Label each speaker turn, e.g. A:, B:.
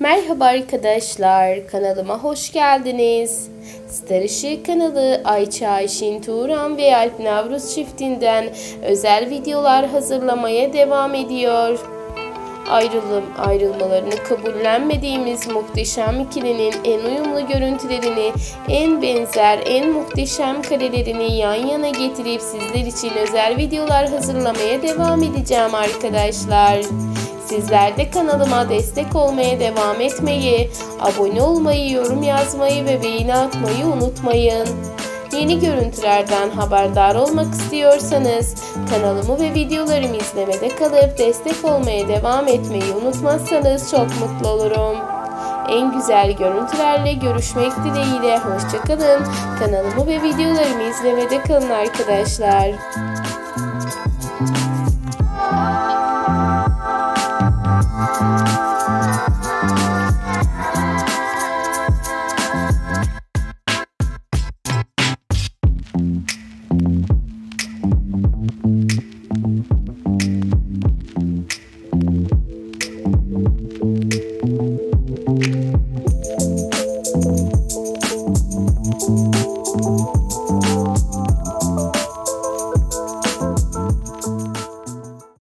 A: Merhaba arkadaşlar, kanalıma hoş geldiniz. Star Işık kanalı Ayça Ayşin Turan ve Alp Navruz çiftinden özel videolar hazırlamaya devam ediyor. Ayrılım ayrılmalarını kabullenmediğimiz muhteşem ikilinin en uyumlu görüntülerini, en benzer, en muhteşem karelerini yan yana getirip sizler için özel videolar hazırlamaya devam edeceğim arkadaşlar. Sizler de kanalıma destek olmaya devam etmeyi, abone olmayı, yorum yazmayı ve beğeni atmayı unutmayın. Yeni görüntülerden haberdar olmak istiyorsanız kanalımı ve videolarımı izlemede kalıp destek olmaya devam etmeyi unutmazsanız çok mutlu olurum. En güzel görüntülerle görüşmek dileğiyle hoşçakalın. Kanalımı ve videolarımı izlemede kalın arkadaşlar. Thank you.